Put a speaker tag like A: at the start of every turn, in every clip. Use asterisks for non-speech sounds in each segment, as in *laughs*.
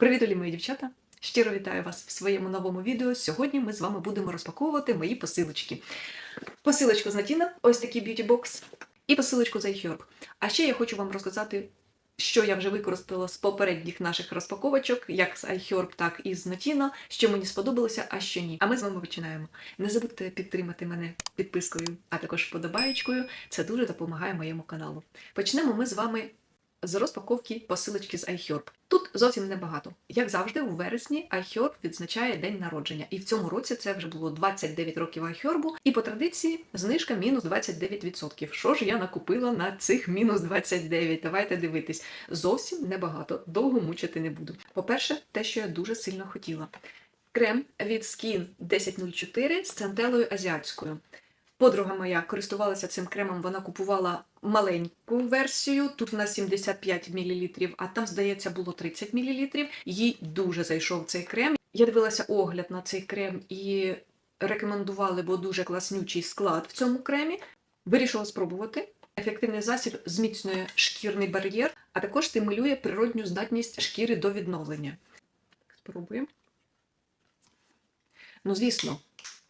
A: Привіт, любі мої дівчата! Щиро вітаю вас в своєму новому відео. Сьогодні ми з вами будемо розпаковувати мої посилочки. Посилочку з Натіна, ось такий б'юті-бокс, і посилочку з iHerb. А ще я хочу вам розказати, що я вже використала з попередніх наших розпаковочок, як з iHerb, так і з Натіна, що мені сподобалося, а що ні. А ми з вами починаємо. Не забудьте підтримати мене підпискою, а також вподобаєчкою. Це дуже допомагає моєму каналу. Почнемо ми з вами з розпаковки посилочки з iHerb. Тут зовсім небагато. Як завжди, у вересні iHerb відзначає день народження, і в цьому році це вже було 29 років iHerb, і по традиції знижка мінус 29%. Що ж я накупила на цих мінус 29? Давайте дивитись. Зовсім небагато, довго мучити не буду. По-перше, те, що я дуже сильно хотіла. Крем від Skin 1004 з центелою азіатською. Подруга моя користувалася цим кремом, вона купувала маленьку версію. Тут в нас 75 мл, а там, здається, було 30 мл. Їй дуже зайшов цей крем. Я дивилася огляд на цей крем і рекомендували, бо дуже класнючий склад в цьому кремі. Вирішила спробувати. Ефективний засіб зміцнює шкірний бар'єр, а також стимулює природню здатність шкіри до відновлення. Спробуємо. Ну, звісно,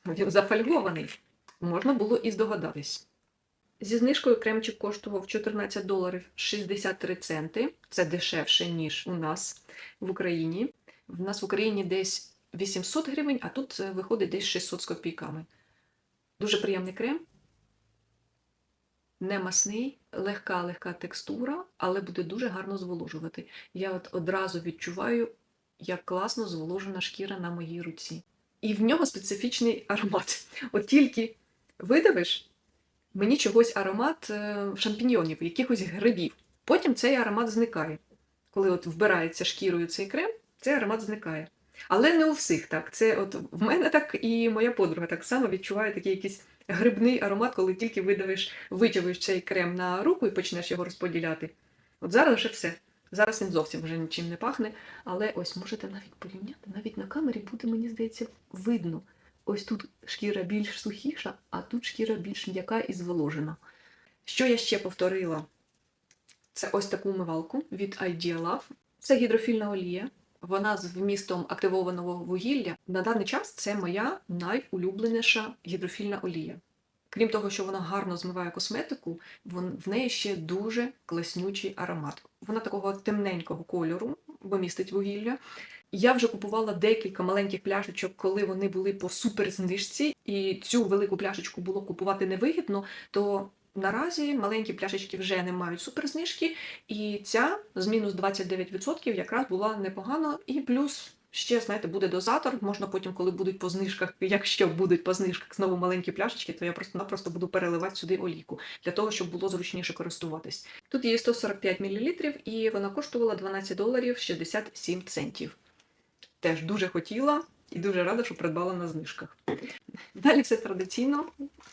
A: він зафольгований можна було і здогадатись. Зі знижкою кремчик коштував 14 доларів 63 центи. Це дешевше, ніж у нас в Україні. В нас в Україні десь 800 гривень, а тут е, виходить десь 600 з копійками. Дуже приємний крем. Не масний, легка, легка текстура, але буде дуже гарно зволожувати. Я от одразу відчуваю, як класно зволожена шкіра на моїй руці. І в нього специфічний аромат. От тільки видавиш, мені чогось аромат е, шампіньйонів, якихось грибів. Потім цей аромат зникає. Коли от вбирається шкірою цей крем, цей аромат зникає. Але не у всіх так. Це от в мене так і моя подруга так само відчуває такий якийсь грибний аромат, коли тільки видавиш, витягуєш цей крем на руку і почнеш його розподіляти. От зараз вже все. Зараз він зовсім вже нічим не пахне, але ось можете навіть порівняти, навіть на камері буде, мені здається, видно. Ось тут шкіра більш сухіша, а тут шкіра більш м'яка і зволожена. Що я ще повторила? Це ось таку умивалку від Idea. Це гідрофільна олія. Вона з вмістом активованого вугілля. На даний час це моя найулюбленіша гідрофільна олія. Крім того, що вона гарно змиває косметику, в неї ще дуже класнючий аромат. Вона такого темненького кольору, бо містить вугілля. Я вже купувала декілька маленьких пляшечок, коли вони були по суперзнижці, і цю велику пляшечку було купувати невигідно, то наразі маленькі пляшечки вже не мають суперзнижки, і ця з мінус 29% якраз була непогана. І плюс ще, знаєте, буде дозатор. Можна потім, коли будуть по знижках, якщо будуть по знижках знову маленькі пляшечки, то я просто-напросто буду переливати сюди олійку, для того, щоб було зручніше користуватись. Тут є 145 мл, і вона коштувала 12 доларів 67 центів. Теж дуже хотіла і дуже рада, що придбала на знижках. Далі все традиційно.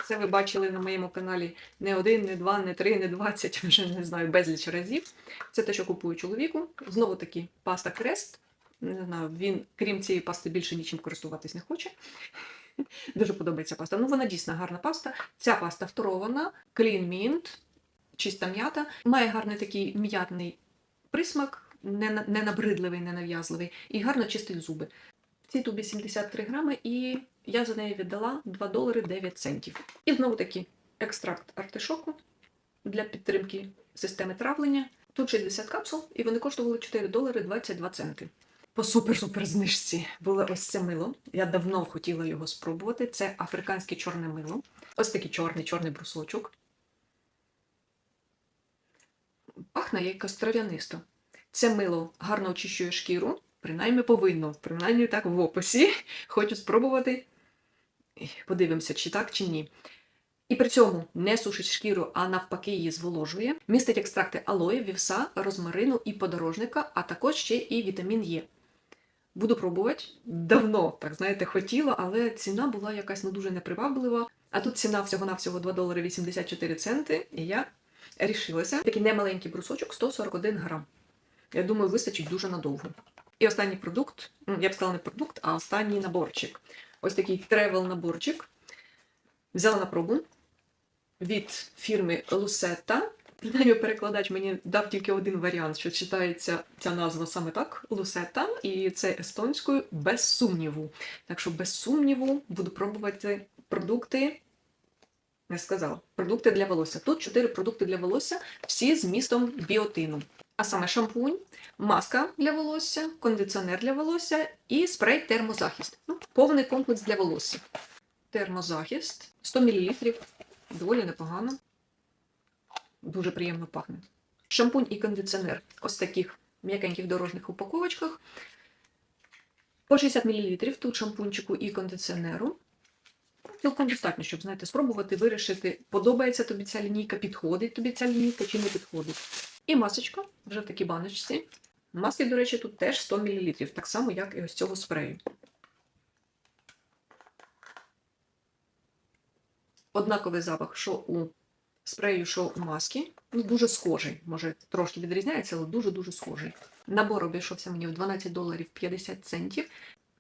A: Це ви бачили на моєму каналі не один, не два, не три, не двадцять, вже не знаю, безліч разів. Це те, що купую чоловіку. Знову таки паста Крест. Не знаю, він, крім цієї пасти, більше нічим користуватись не хоче. Дуже подобається паста. Ну, вона дійсно гарна паста. Ця паста вторована, Clean Mint, чиста м'ята. Має гарний такий м'ятний присмак не, не набридливий, не нав'язливий, і гарно чистить зуби. В цій тубі 73 грами, і я за неї віддала 2 долари 9 центів. І знову таки екстракт артишоку для підтримки системи травлення. Тут 60 капсул, і вони коштували 4 долари 22 центи. По супер-супер знижці було ось це мило. Я давно хотіла його спробувати. Це африканське чорне мило. Ось такий чорний чорний брусочок. Пахне якось трав'янисто. Це мило гарно очищує шкіру, принаймні повинно, принаймні так в описі. *laughs* Хочу спробувати. Подивимося, чи так, чи ні. І при цьому не сушить шкіру, а навпаки, її зволожує. Містить екстракти алої, вівса, розмарину і подорожника, а також ще і вітамін Е. Буду пробувати. Давно, так знаєте, хотіла, але ціна була якась не дуже неприваблива. А тут ціна всього-навсього 2 долари 84 центи, і я рішилася. Такий немаленький брусочок 141 грам. Я думаю, вистачить дуже надовго. І останній продукт, ну, я б сказала не продукт, а останній наборчик. Ось такий тревел-наборчик. Взяла на пробу від фірми Lucetta. Принаймні, перекладач мені дав тільки один варіант, що читається ця назва саме так лусета, і це естонською без сумніву. Так що без сумніву буду пробувати продукти. Не сказала. Продукти для волосся. Тут чотири продукти для волосся, всі з містом біотину. А саме шампунь, маска для волосся, кондиціонер для волосся і спрей термозахист. Ну, повний комплекс для волосся. Термозахист 100 мл. Доволі непогано. Дуже приємно пахне. Шампунь і кондиціонер. Ось таких м'якеньких дорожніх упаковочках. По 60 мл тут шампунчику і кондиціонеру. Цілком достатньо, щоб знаєте, спробувати вирішити, подобається тобі ця лінійка, підходить тобі ця лінійка чи не підходить. І масочка вже в такій баночці. Маски, до речі, тут теж 100 мл, так само, як і ось цього спрею. Однаковий запах, що у спрею, що у маски. Ну, дуже схожий. Може, трошки відрізняється, але дуже-дуже схожий. Набор обійшовся мені в 12 доларів 50 центів.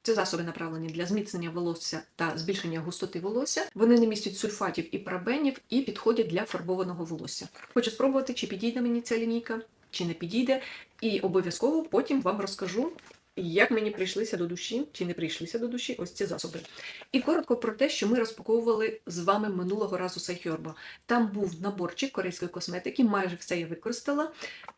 A: Це засоби направлені для зміцнення волосся та збільшення густоти волосся. Вони не містять сульфатів і парабенів і підходять для фарбованого волосся. Хочу спробувати, чи підійде мені ця лінійка, чи не підійде. І обов'язково потім вам розкажу, як мені прийшлися до душі, чи не прийшлися до душі ось ці засоби. І коротко про те, що ми розпаковували з вами минулого разу Сайхерба. Там був наборчик корейської косметики, майже все я використала.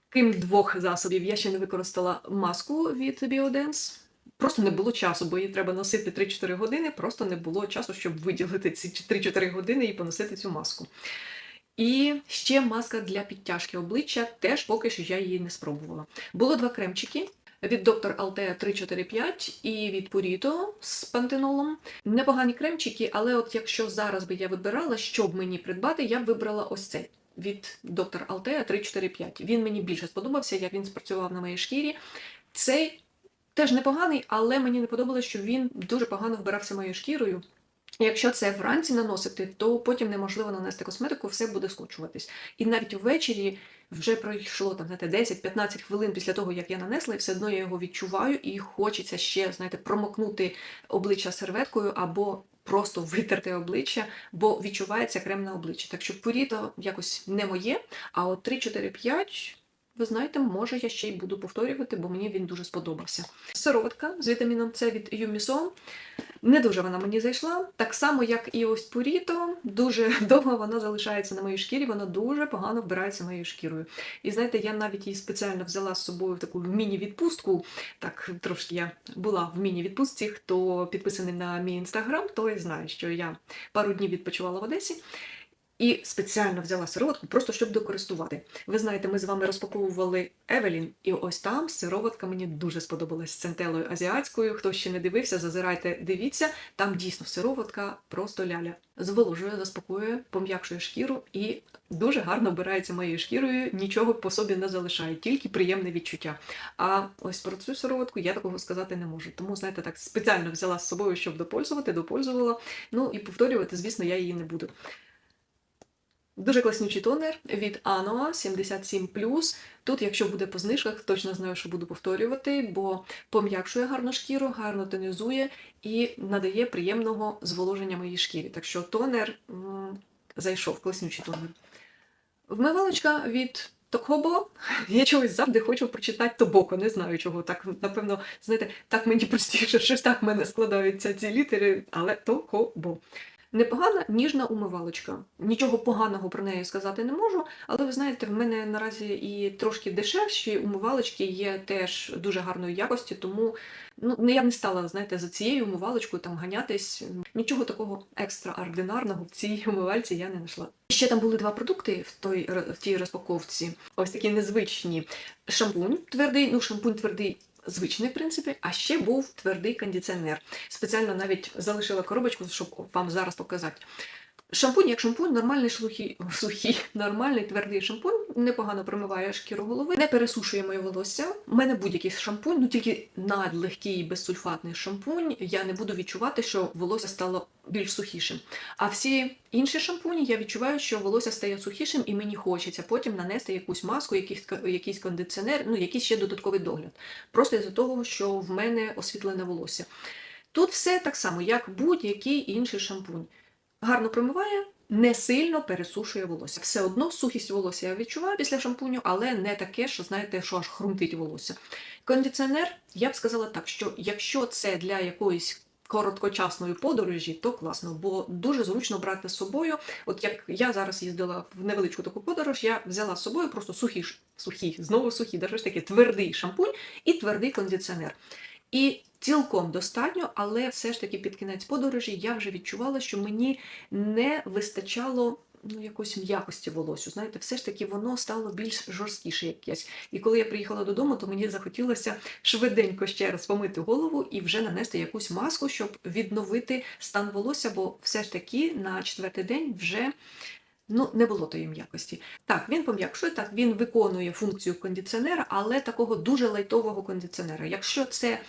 A: Крім двох засобів, я ще не використала маску від Biodance. Просто не було часу, бо її треба носити 3-4 години. Просто не було часу, щоб виділити ці 3-4 години і поносити цю маску. І ще маска для підтяжки обличчя, теж поки що я її не спробувала. Було два кремчики. Від доктор Altea 345 і від Purito з пантенолом. Непогані кремчики, але от якщо зараз би я вибирала, що б мені придбати, я б вибрала ось цей від доктор Altea 345. Він мені більше сподобався, як він спрацював на моїй шкірі. Цей теж непоганий, але мені не подобалося, що він дуже погано вбирався моєю шкірою. Якщо це вранці наносити, то потім неможливо нанести косметику, все буде скочуватись. І навіть ввечері вже пройшло там, знаєте, 10-15 хвилин після того, як я нанесла, і все одно я його відчуваю, і хочеться ще, знаєте, промокнути обличчя серветкою або просто витерти обличчя, бо відчувається крем на обличчі. Так що поріто якось не моє, а от 3-4-5. Ви знаєте, може я ще й буду повторювати, бо мені він дуже сподобався. Сироватка з вітаміном С від Юмісон. Не дуже вона мені зайшла. Так само, як і ось Пуріто, дуже *laughs* довго вона залишається на моїй шкірі, вона дуже погано вбирається моєю шкірою. І знаєте, я навіть її спеціально взяла з собою в таку міні-відпустку. Так, трошки я була в міні-відпустці. Хто підписаний на мій інстаграм, той знає, що я пару днів відпочивала в Одесі. І спеціально взяла сироватку, просто щоб докористувати. Ви знаєте, ми з вами розпаковували Евелін, і ось там сироватка мені дуже сподобалась з центелою азіатською. Хто ще не дивився, зазирайте, дивіться. Там дійсно сироватка просто ляля. Зволожує, заспокоює, пом'якшує шкіру і дуже гарно обирається моєю шкірою, нічого по собі не залишає, тільки приємне відчуття. А ось про цю сироватку я такого сказати не можу. Тому, знаєте, так спеціально взяла з собою, щоб допользувати, допользувала. Ну і повторювати, звісно, я її не буду. Дуже класнючий тонер від Anoa 77. Тут, якщо буде по знижках, точно знаю, що буду повторювати, бо пом'якшує гарно шкіру, гарно тонізує і надає приємного зволоження моїй шкірі. Так що тонер м, зайшов, класнючий тонер. Вмивалочка від Токобо. *laughs* Я чогось завжди хочу прочитати Тобоко, не знаю чого. Так, напевно, знаєте, так мені простіше, що ж так в мене складаються ці літери, але Токобо. Непогана ніжна умивалочка. Нічого поганого про неї сказати не можу, але ви знаєте, в мене наразі і трошки дешевші умивалочки є теж дуже гарної якості, тому ну, я б не стала знаєте, за цією умивалочкою там ганятись. Нічого такого екстраординарного в цій умивальці я не знайшла. Ще там були два продукти в той в тій розпаковці. Ось такі незвичні шампунь твердий, ну шампунь твердий. Звичний, в принципі, а ще був твердий кондиціонер. Спеціально навіть залишила коробочку, щоб вам зараз показати. Шампунь, як шампунь, нормальний сухий, *laughs* сухий, нормальний твердий шампунь, непогано промиває шкіру голови, не пересушує моє волосся. У мене будь-який шампунь, ну тільки надлегкий безсульфатний шампунь, я не буду відчувати, що волосся стало більш сухішим. А всі інші шампуні я відчуваю, що волосся стає сухішим, і мені хочеться потім нанести якусь маску, якийсь, якийсь кондиціонер, ну якийсь ще додатковий догляд. Просто із-за того, що в мене освітлене волосся. Тут все так само, як будь-який інший шампунь. Гарно промиває, не сильно пересушує волосся. Все одно сухість волосся я відчуваю після шампуню, але не таке, що знаєте, що аж хрумтить волосся. Кондиціонер, я б сказала так, що якщо це для якоїсь короткочасної подорожі, то класно, бо дуже зручно брати з собою. От як я зараз їздила в невеличку таку подорож, я взяла з собою просто сухий, ш- сухий, знову сухий, даже ж таки твердий шампунь і твердий кондиціонер. І цілком достатньо, але все ж таки під кінець подорожі я вже відчувала, що мені не вистачало ну, якоїсь м'якості волосю. Знаєте, все ж таки воно стало більш жорсткіше якесь. І коли я приїхала додому, то мені захотілося швиденько ще раз помити голову і вже нанести якусь маску, щоб відновити стан волосся, бо все ж таки на четвертий день вже. Ну, не було тої м'якості. Так, він пом'якшує, так, він виконує функцію кондиціонера, але такого дуже лайтового кондиціонера. Якщо це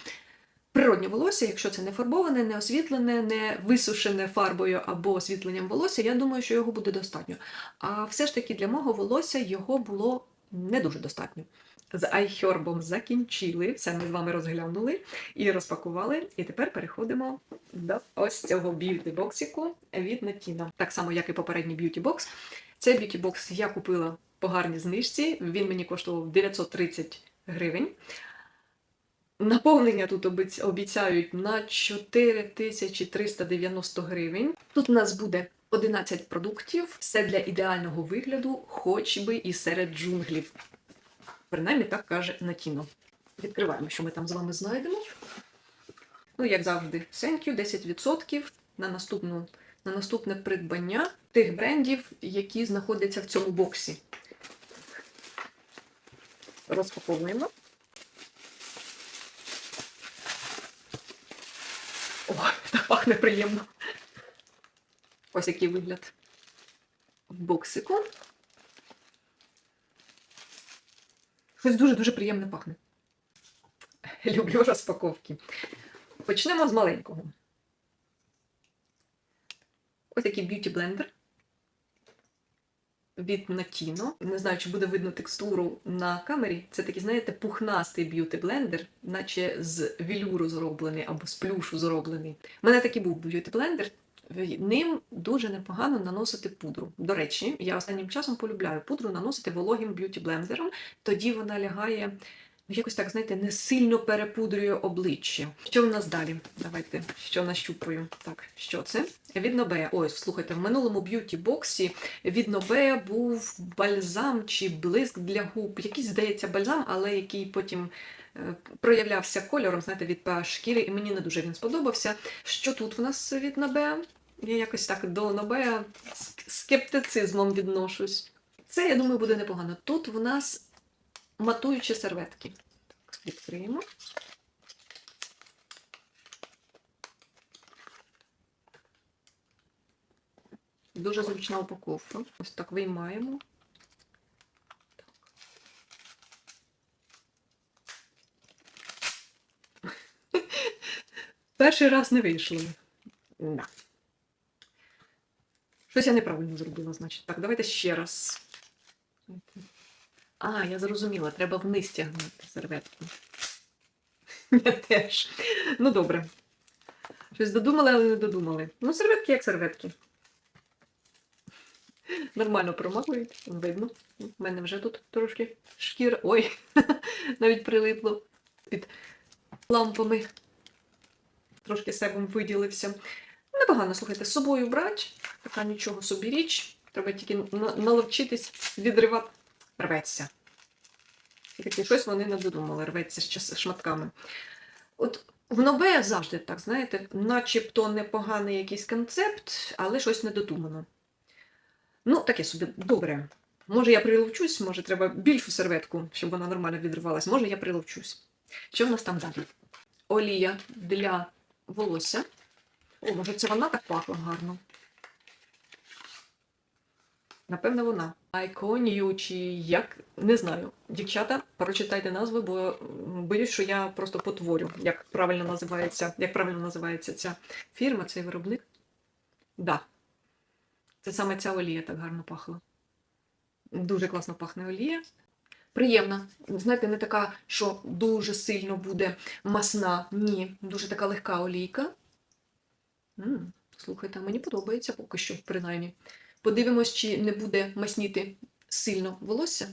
A: природнє волосся, якщо це не фарбоване, не освітлене, не висушене фарбою або освітленням волосся, я думаю, що його буде достатньо. А все ж таки для мого волосся його було не дуже достатньо. З айхербом закінчили, все ми з вами розглянули і розпакували. І тепер переходимо до ось цього б'юті-боксику від Natino. Так само, як і попередній б'юті-бокс. Цей б'юті-бокс я купила по гарній знижці. Він мені коштував 930 гривень. Наповнення тут обіцяють на 4390 гривень. Тут у нас буде 11 продуктів, все для ідеального вигляду, хоч би і серед джунглів. Принаймні так каже Натіно. Відкриваємо, що ми там з вами знайдемо. Ну, як завжди, thank you, 10% на, наступну, на наступне придбання тих брендів, які знаходяться в цьому боксі. Розпаковуємо. О, так пахне приємно. Ось який вигляд в боксику. Щось дуже-дуже приємне пахне. *laughs* Люблю розпаковки. Почнемо з маленького. Ось такий б'юті блендер від Natino. Не знаю, чи буде видно текстуру на камері. Це такий, знаєте, пухнастий б'юті блендер, наче з вілюру зроблений або з плюшу зроблений. У мене такий був б'юті блендер. Ним дуже непогано наносити пудру. До речі, я останнім часом полюбляю пудру наносити вологим б'юті блендером. Тоді вона лягає ну, якось так, знаєте, не сильно перепудрює обличчя. Що в нас далі? Давайте що нащупаю. Так, що це? Від Нобея. Ось, слухайте, в минулому б'юті боксі від Нобея був бальзам чи блиск для губ. Якийсь, здається, бальзам, але який потім. е, Проявлявся кольором, знаєте, від шкіри, і мені не дуже він сподобався. Що тут в нас від Нобея? Я якось так до Нобея скептицизмом відношусь. Це, я думаю, буде непогано. Тут в нас матуючі серветки. Так, відкриємо. Дуже зручна упаковка. Ось так виймаємо. *laughs* Перший раз не вийшло. Да. Щось я неправильно зробила, значить. Так, давайте ще раз. А, я зрозуміла, треба вниз тягнути серветку. *laughs* Я теж. Ну, добре. Щось додумали, але не додумали. Ну, серветки як серветки. Нормально промахують, видно. У мене вже тут трошки шкіра. Ой, *laughs* навіть прилипло під лампами. Трошки себом виділився. Непогано, слухайте, з собою брати. Така нічого собі річ. Треба тільки на- наловчитись відривати. Рветься. І таке щось вони не додумали, рветься з шматками. От в нове завжди так, знаєте, начебто непоганий якийсь концепт, але щось не додумано. Ну, таке собі добре. Може, я приловчусь, може, треба більшу серветку, щоб вона нормально відривалась. Може, я приловчусь. Що в нас там далі? Олія для волосся. О, може, це вона так пахла гарно. Напевно, вона. Айконію чи як, не знаю. Дівчата, прочитайте назви, бо боюсь, що я просто потворю, як правильно називається, як правильно називається ця фірма, цей виробник. Да. Це саме ця олія так гарно пахла. Дуже класно пахне олія. Приємна. Знаєте, не така, що дуже сильно буде масна. Ні, дуже така легка олійка. М Слухайте, мені подобається поки що, принаймні. Подивимось, чи не буде масніти сильно волосся.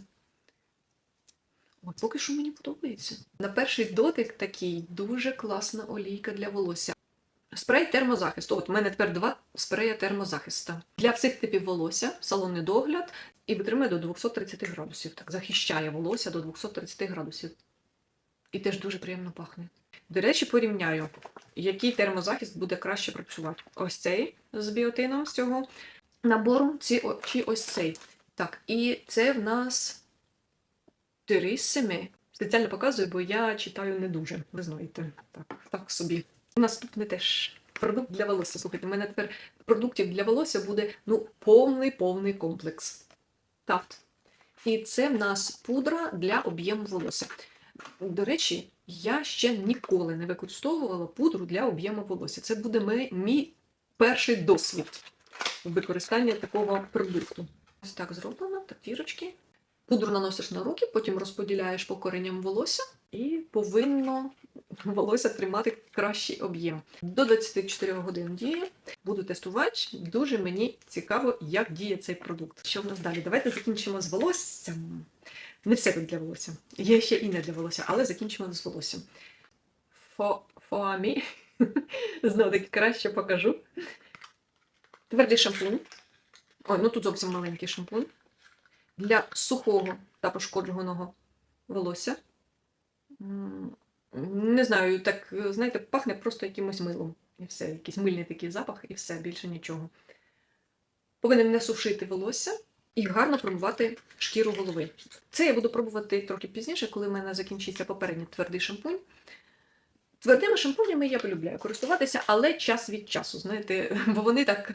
A: От поки що мені подобається. На перший дотик такий дуже класна олійка для волосся. Спрей термозахисту. От у мене тепер два спрея термозахиста. Для всіх типів волосся, салонний догляд і витримує до 230 градусів. Так, захищає волосся до 230 градусів. І теж дуже приємно пахне. До речі, порівняю, який термозахист буде краще працювати. Ось цей з біотином з цього набору, ці, чи ось цей. Так, і це в нас Терісими. Спеціально показую, бо я читаю не дуже. Ви знаєте. Так, так собі. Наступне теж продукт для волосся. Слухайте, у мене тепер продуктів для волосся буде ну, повний повний комплекс. Тафт. І це в нас пудра для об'єму волосся. До речі, я ще ніколи не використовувала пудру для об'єму волосся. Це буде мій, мій перший досвід використання такого продукту. Ось так зроблено, так тірочки. Пудру наносиш на руки, потім розподіляєш по коренням волосся і повинно волосся тримати кращий об'єм. До 24 годин діє. Буду тестувати. Дуже мені цікаво, як діє цей продукт. Що в нас далі? Давайте закінчимо з волоссям. Не все тут для волосся. Є ще і не для волосся, але закінчимо з волоссям. Фо, фоамі. *laughs* Знову таки краще покажу. Твердий шампунь. Ой, ну тут зовсім маленький шампунь. Для сухого та пошкодженого волосся. Не знаю, так, знаєте, пахне просто якимось милом. І все, якийсь мильний такий запах, і все, більше нічого. Повинен не сушити волосся і гарно промивати шкіру голови. Це я буду пробувати трохи пізніше, коли в мене закінчиться попередній твердий шампунь. Твердими шампунями я полюбляю користуватися, але час від часу, знаєте, *laughs* бо вони так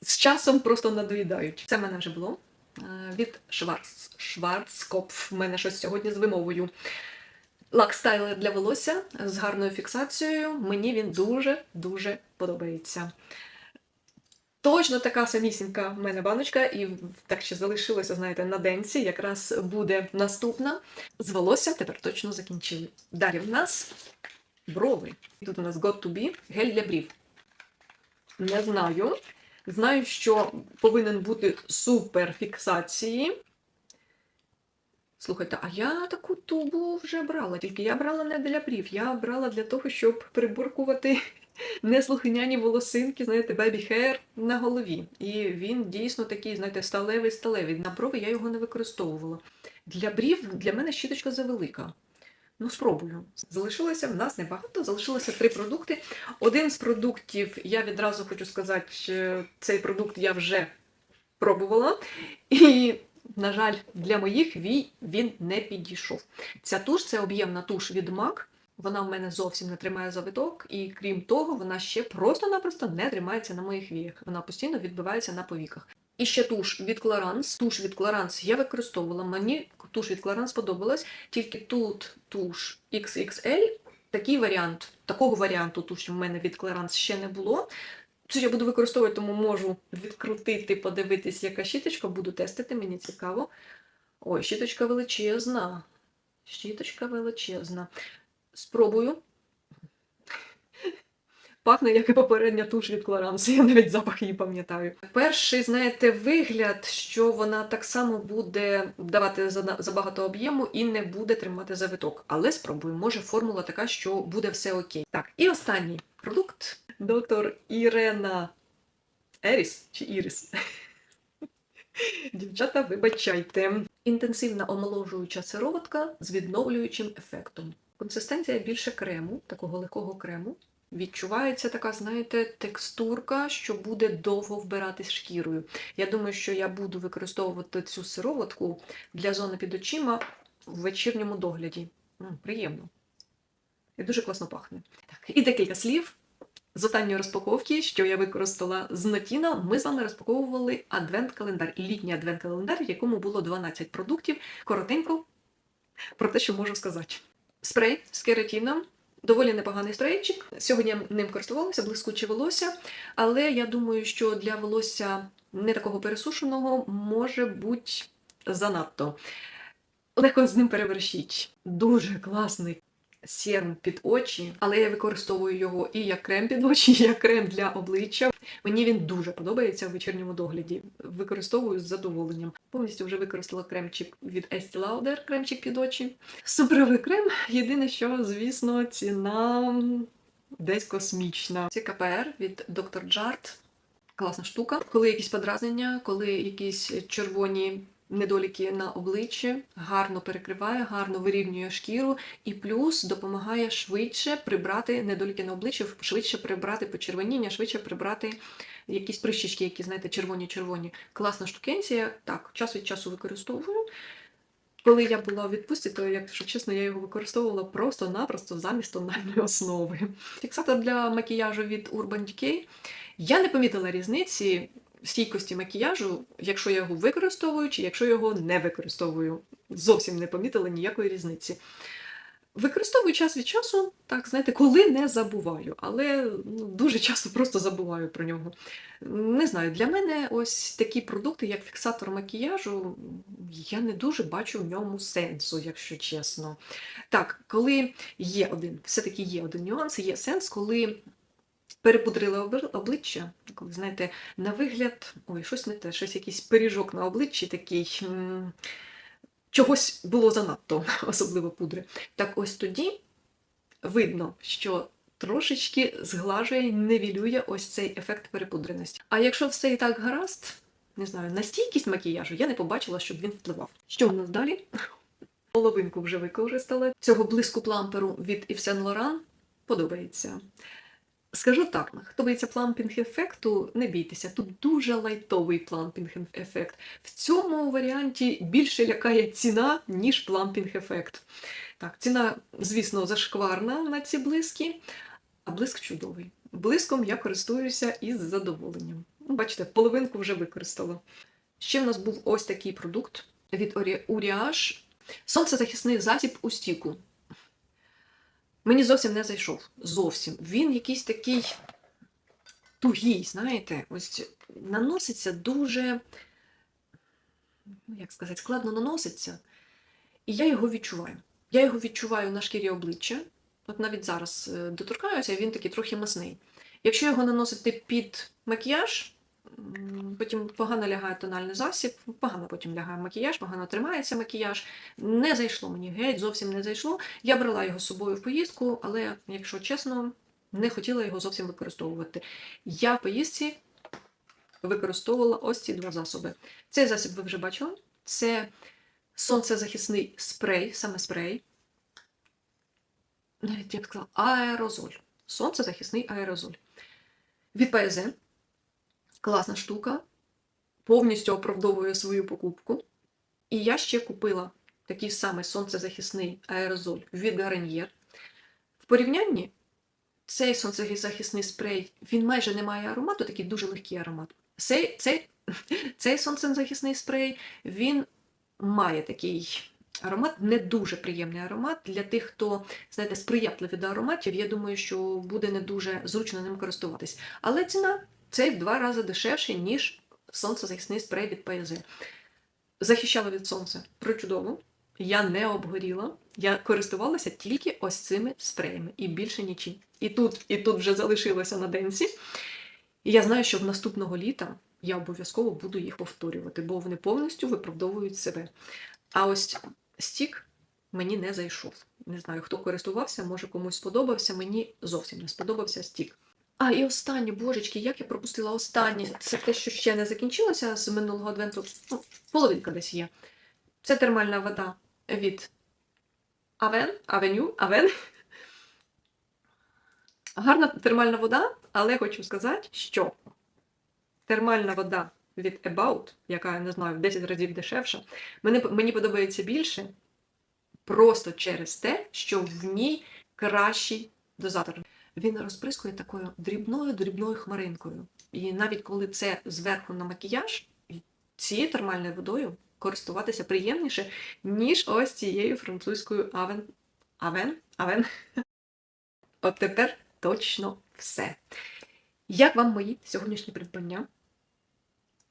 A: з часом просто надоїдають. Це в мене вже було е, від Шварц, Шварцкопф. У мене щось сьогодні з вимовою. Лак стайлер для волосся з гарною фіксацією. Мені він дуже-дуже подобається. Точно така самісінька в мене баночка, і так ще залишилося, знаєте, на денці. Якраз буде наступна. З волоссям тепер точно закінчили. Далі в нас брови. Тут у нас Got to be гель для брів. Не знаю. Знаю, що повинен бути супер фіксації. Слухайте, а я таку тубу вже брала, тільки я брала не для брів, я брала для того, щоб приборкувати неслухняні волосинки, знаєте, бебі хер на голові. І він дійсно такий, знаєте, сталевий-сталевий. На брови я його не використовувала. Для брів для мене щіточка завелика. Ну, спробую. Залишилося в нас небагато, залишилося три продукти. Один з продуктів, я відразу хочу сказати, що цей продукт я вже пробувала. І, на жаль, для моїх вій він не підійшов. Ця туш це об'ємна туш від MAC. Вона в мене зовсім не тримає завиток, і крім того, вона ще просто-напросто не тримається на моїх віях. Вона постійно відбивається на повіках. І ще туш від Clarins. Туш від Clarins я використовувала. Мені туш від Clarins сподобалась, тільки тут туш XXL. Такий варіант, такого варіанту туш в мене від Clarins ще не було. Це я буду використовувати, тому можу відкрутити, подивитись, яка щіточка, буду тестити, мені цікаво. Ой, щіточка величезна. Щіточка величезна. Спробую. Пахне, як і попередня туш від Clarins, я навіть запах її пам'ятаю. Перший, знаєте, вигляд, що вона так само буде давати забагато об'єму і не буде тримати завиток. Але спробую, може формула така, що буде все окей. Так, і останній продукт. Доктор Ірена Еріс чи Іріс. Дівчата, вибачайте. Інтенсивна омоложуюча сироватка з відновлюючим ефектом. Консистенція більше крему, такого легкого крему. Відчувається така, знаєте, текстурка, що буде довго вбиратись шкірою. Я думаю, що я буду використовувати цю сироватку для зони під очима в вечірньому догляді. М, приємно. І дуже класно пахне. Так, і декілька слів з останньої розпаковки, що я використала з Нотіна, ми з вами розпаковували адвент-календар, літній адвент-календар, в якому було 12 продуктів. Коротенько про те, що можу сказати. Спрей з кератіном. Доволі непоганий спрейчик. Сьогодні ним користувалася, блискуче волосся, але я думаю, що для волосся не такого пересушеного може бути занадто. Легко з ним перевершіть. Дуже класний серум під очі, але я використовую його і як крем під очі, *laughs* і як крем для обличчя. Мені він дуже подобається в вечірньому догляді. Використовую з задоволенням. Повністю вже використала кремчик від Estee Lauder, кремчик під очі. Суперовий крем. Єдине, що, звісно, ціна десь космічна. Це КПР від Dr. Jart. Класна штука. Коли якісь подразнення, коли якісь червоні недоліки на обличчі, гарно перекриває, гарно вирівнює шкіру і плюс допомагає швидше прибрати недоліки на обличчі, швидше прибрати почервоніння, швидше прибрати якісь прищички, які, знаєте, червоні-червоні. Класна штукенція. Так, час від часу використовую. Коли я була у відпустці, то, якщо чесно, я його використовувала просто-напросто замість тональної основи. Фіксатор для макіяжу від Urban Decay. Я не помітила різниці стійкості макіяжу, якщо я його використовую, чи якщо його не використовую. Зовсім не помітила ніякої різниці. Використовую час від часу, так, знаєте, коли не забуваю, але ну, дуже часто просто забуваю про нього. Не знаю, для мене ось такі продукти, як фіксатор макіяжу, я не дуже бачу в ньому сенсу, якщо чесно. Так, коли є один, все-таки є один нюанс, є сенс, коли перепудрили обличчя, коли, знаєте, на вигляд, ой, щось не те, щось якийсь пиріжок на обличчі такий. Чогось було занадто, *laughs* особливо пудри. Так ось тоді видно, що трошечки зглажує, невілює ось цей ефект перепудреності. А якщо все і так гаразд, не знаю, на стійкість макіяжу я не побачила, щоб він впливав. Що в нас далі? *laughs* Половинку вже використала. Цього блиску пламперу від Yves Saint Laurent подобається. Скажу так, хто боїться плампінг ефекту, не бійтеся. Тут дуже лайтовий плампінг ефект. В цьому варіанті більше лякає ціна, ніж плампінг ефект. Так, ціна, звісно, зашкварна на ці блиски, а блиск чудовий. Блиском я користуюся із задоволенням. Ну, Бачите, половинку вже використала. Ще в нас був ось такий продукт від Uriage. Сонцезахисний засіб у стіку. Мені зовсім не зайшов. Зовсім. Він якийсь такий тугий, знаєте, ось наноситься дуже, ну, як сказати, складно наноситься. І я його відчуваю. Я його відчуваю на шкірі обличчя. От навіть зараз е, доторкаюся, він такий трохи масний. Якщо його наносити під макіяж, потім погано лягає тональний засіб, погано потім лягає макіяж, погано тримається макіяж. Не зайшло мені геть, зовсім не зайшло. Я брала його з собою в поїздку, але, якщо чесно, не хотіла його зовсім використовувати. Я в поїздці використовувала ось ці два засоби. Цей засіб ви вже бачили. Це сонцезахисний спрей, саме спрей. Навіть я б сказала, аерозоль. Сонцезахисний аерозоль. Від ПСЗ. Класна штука. Повністю оправдовує свою покупку. І я ще купила такий самий сонцезахисний аерозоль від Garnier. В порівнянні цей сонцезахисний спрей, він майже не має аромату, такий дуже легкий аромат. Цей, цей, *laughs* цей сонцезахисний спрей, він має такий аромат, не дуже приємний аромат. Для тих, хто, знаєте, сприятливий до ароматів, я думаю, що буде не дуже зручно ним користуватись. Але ціна цей в два рази дешевший, ніж сонцезахисний спрей від ПСЗ. Захищала від сонця причудово. Я не обгоріла. Я користувалася тільки ось цими спреями і більше нічим. І тут, і тут вже залишилося на денці. І я знаю, що в наступного літа я обов'язково буду їх повторювати, бо вони повністю виправдовують себе. А ось стік мені не зайшов. Не знаю, хто користувався, може комусь сподобався. Мені зовсім не сподобався стік. А, і останнє, божечки, як я пропустила останнє. Це те, що ще не закінчилося з минулого адвенту. Ну, половинка десь є. Це термальна вода від Авен, Авеню, Авен. Гарна термальна вода, але хочу сказати, що термальна вода від About, яка, я не знаю, в 10 разів дешевша, мені, мені подобається більше просто через те, що в ній кращий дозатор. Він розприскує такою дрібною-дрібною хмаринкою. І навіть коли це зверху на макіяж, цією термальною водою користуватися приємніше, ніж ось цією французькою Авен. Авен? Авен. От тепер точно все. Як вам мої сьогоднішні придбання?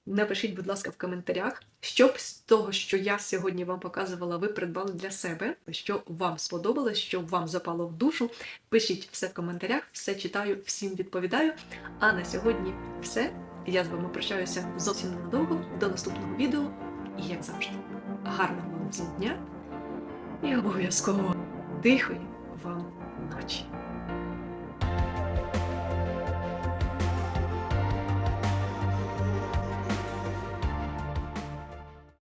A: Напишіть, будь ласка, в коментарях, що б з того, що я сьогодні вам показувала, ви придбали для себе, що вам сподобалось, що вам запало в душу. Пишіть все в коментарях, все читаю, всім відповідаю. А на сьогодні все. Я з вами прощаюся зовсім ненадовго. До наступного відео. І як завжди, гарного вам дня і обов'язково тихої вам ночі.